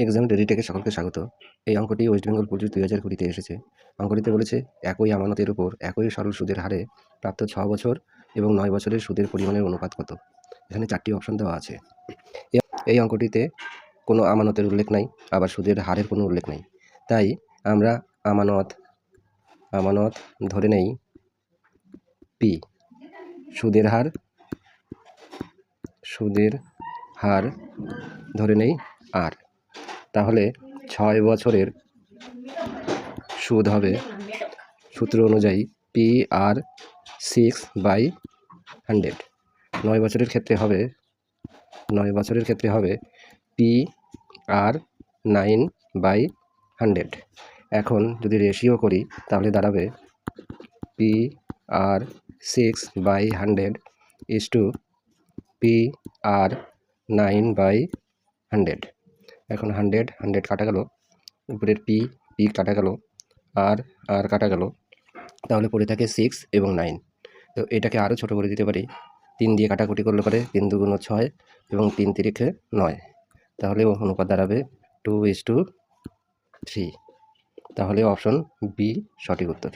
Exam রেডিটেকে সকলকে স্বাগত। এই অঙ্কটি ওয়েস্ট বেঙ্গল পুলিশ দুই হাজার কুড়িতে এসেছে। অঙ্কটিতে বলেছে, একই আমানতের উপর, একই সরল সুদের হারে প্রাপ্ত ছ বছর এবং নয় বছরের সুদের পরিমাণের অনুপাত কত? এখানে চারটি অপশন দেওয়া আছে। এই অঙ্কটিতে কোনো আমানতের উল্লেখ নাই, আবার সুদের হারের কোনো উল্লেখ নাই। তাই আমরা আমানত আমানত ধরে নেই পি সুদের হার সুদের হার ধরে নেই আর তাহলে ছয় বছরের সুদ হবে। সূত্র অনুযায়ী P R six by hundred নয় বছরের ক্ষেত্রে হবে, নয় বছরের ক্ষেত্রে হবে P R nine by hundred এখন যদি রেশিও করি, তাহলে দাঁড়াবে P R six by hundred is to P R nine by hundred এখন হান্ড্রেড হান্ড্রেড কাটা গেল। উপরের পি পি কাটা গেল আর আর কাটা গেল। তাহলে পড়ে থাকে সিক্স এবং নাইন তো এটাকে আরও ছোটো করে দিতে পারি। তিন দিয়ে কাটাকুটি করলে পারে তিন দুগুণ ছয় এবং তিন তিরিখে নয়। তাহলে অনুপাত দাঁড়াবে টু ইস টু থ্রি তাহলে অপশন বি সঠিক উত্তর।